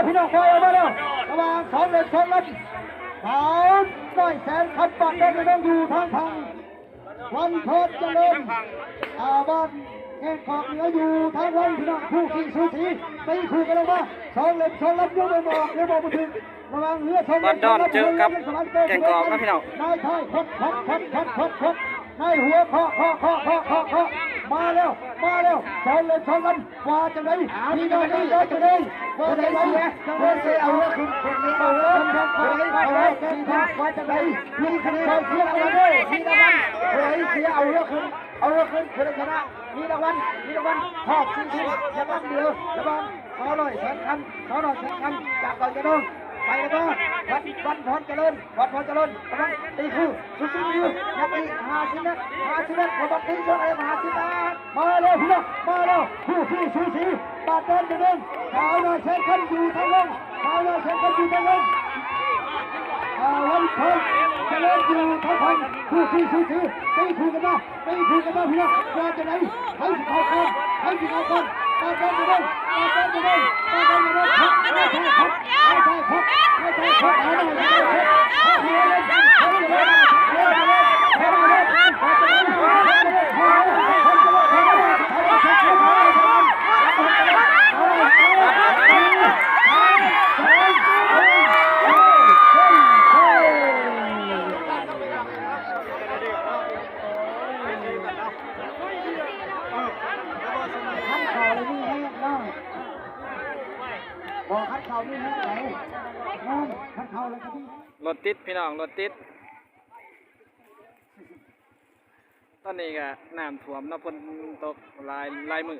แล้วพี่น้องปล่อยออกมาแล้วระหว่างสองเด็กสองลันสาวน้อยแสนขับปัดได้ไม่ต้องอยู่ทางทางวันโพธิ์เจริญอาบ้านแก่ขอบเหนืออยู่ทางวันพี่น้องผู้ขี่สูสีตีคู่กันลงมาสองเล็กสองลันยุ่งไปบอกเดี๋ยวบอกมาถึงระว่างเรือสองบ้านดอนเจอกับแก่งกอกนะพี่น้องนายไทยคดคดคดคดคดคดนายหัวเคาะเคาะเคาะเคาะเคาะ มาแล้ว มาแล้วสองเล็กสองลันว่าจังไรพี่น้องนี่เดินจังไรเดินจังไรจังไรเสียเอาเรือขึ้นคนนี้เอาเรือขึ้นเอาเรือเอาเรือขึ้นว่าจังไรมีคะแนนเสียเอาเรือมีรางวัลเฮ้ยเสียเอาเรือขึ้นเอาเรือขึ้นคนชนะมีรางวัลมีรางวัลขอบสิ่งที่ระวังเดียวระวังสาวหน่อยแสนคำสาวหน่อยแสนคำจากก่อนจะโดน ไปแล้วก็วัดวันพรเจริญวัดพรเจริญกำลังตีคู่สุดที่อยู่นักตีหาสิบนัดหาสิบนัดวัดตีช่วยอะไรมาสิบนัดมาเลยพี่น้องมาเลยผู้ที่สูสีบาดเดินจะเดินสาวน้อยเชนขันอยู่ทางลงสาวน้อยเชนขันอยู่ทางลงวันพรเจริญอยู่ทางพันผู้ที่สูสีตีคู่กันมาตีคู่กันมาพี่น้องว่าจะไหนใครสิเข้าก่อนใครสิเข้าก่อน อยเอาหน่อย ขันเข่าเลยนี่แห้งน้อง บอกขันเข่านี่แห้งไหนน้องขันเข่าเลยครับพี่รถติดพี่น้องรถติด ตอนนี้ก็น้ำท่วมน้ำพ่นตกหลายหลายมือ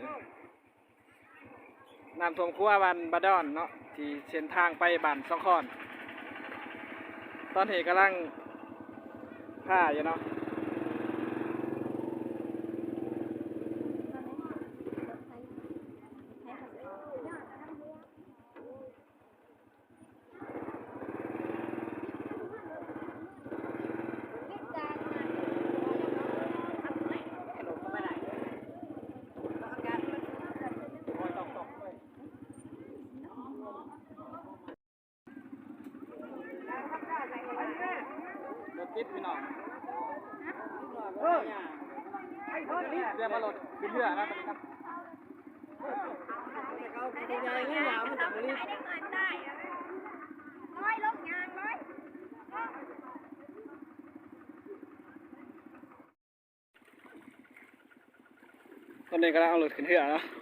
น้ำท่วมขั้วบ้านบาดอนเนาะที่เส้นทางไปบ้านสองคอน ตอนนี้กำลังผ้าอยู่เนาะ คิดพี่น้องเรือมารถขึ้นเรือนะตอนนี้ครับร้อยลงานร้อยตอนนี้กำลังเอารถขึ้นเรือนา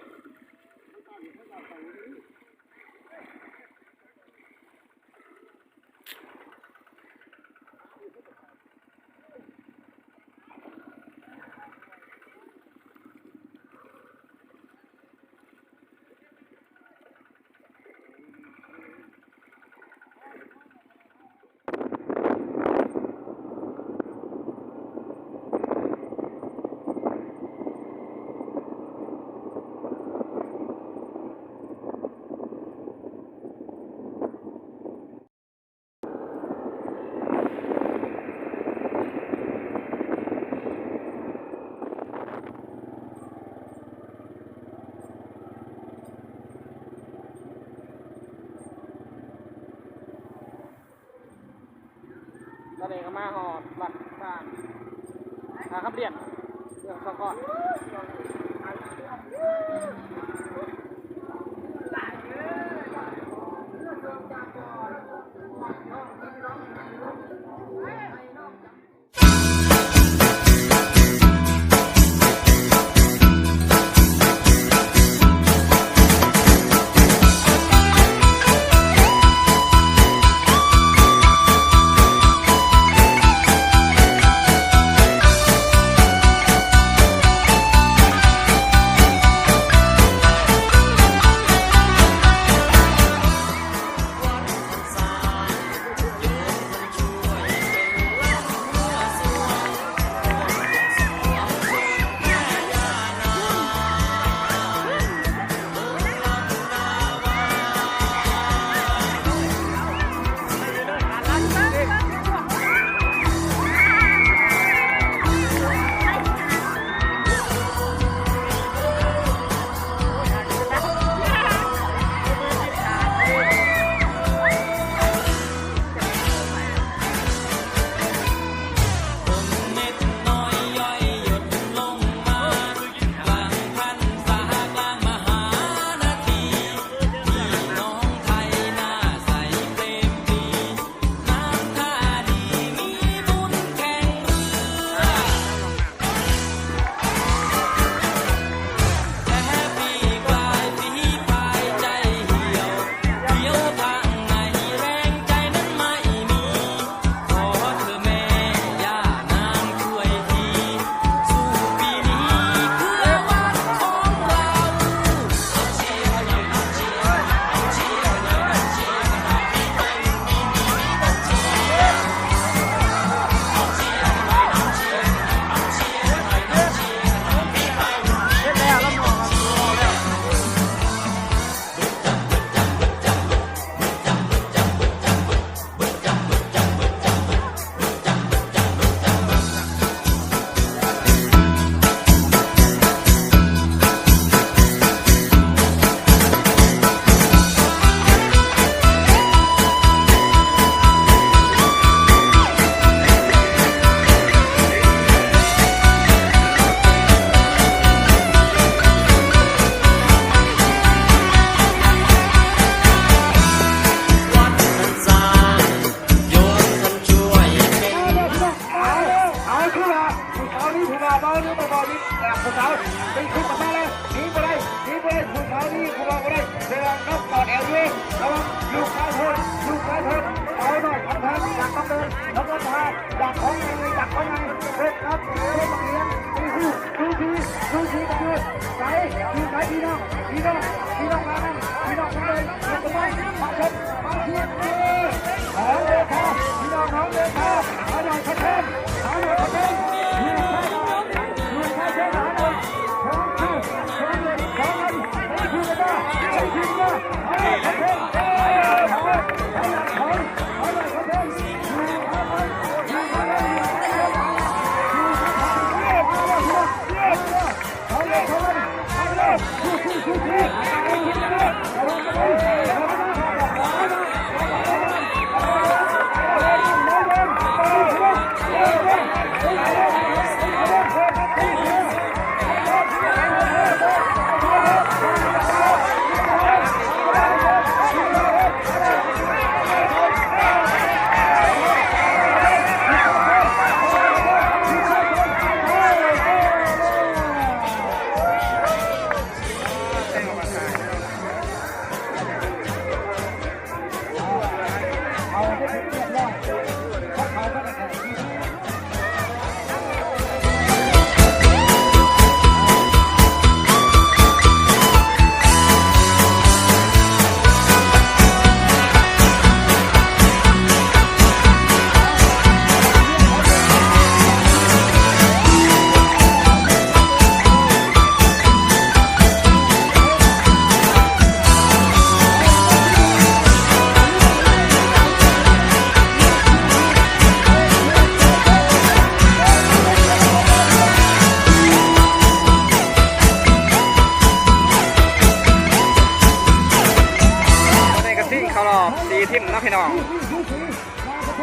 มาหอดบัตรบ้านทาครับเรียนเรื่องสอังนก้อนนี้ระวังลูกชายคนลูกชายคนเอาหน่อยทำทางอยากต้องเดินแล้วก็พาอยากของไงอยากของไงเด็กครับเด็กเลี้ยงดูดูดูดูดูดูไหนดูไหนพี่น้องพี่น้องพี่น้องมาพี่น้องมาเลยมาทำไมมาชมมาเชียร์เลยเอาเลยครับพี่น้องน้องเลยครับเอาหน่อยครับเอาหน่อยครับลู เอ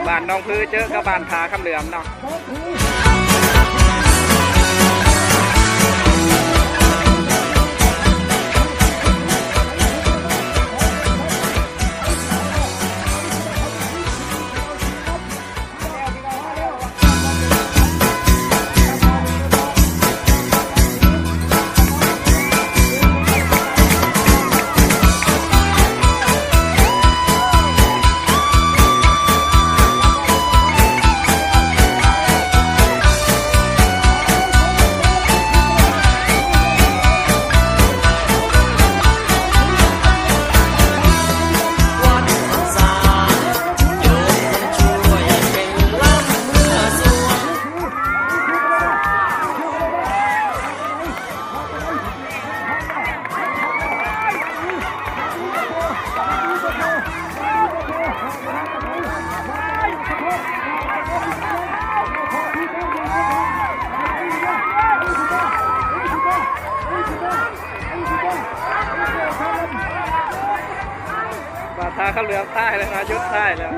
บ้านน้องพื้เจอกับบ้านผาคำเหลือมเนาะ มาข้าเหลือมใต้แล้วนะยุดใต้แล้ว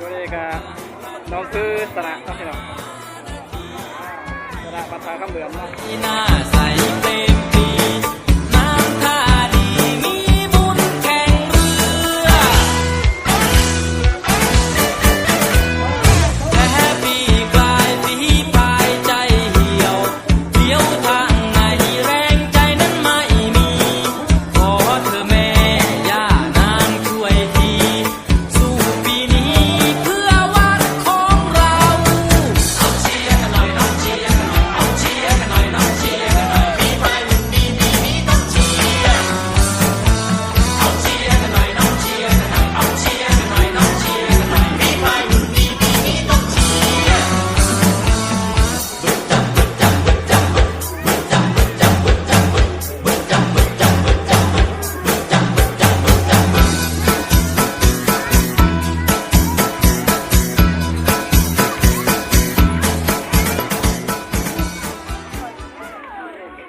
ตัวนี้ก็น้องคือสนะเนาะพี่น้องสนะบ้านผาคำเหลือมเนาะ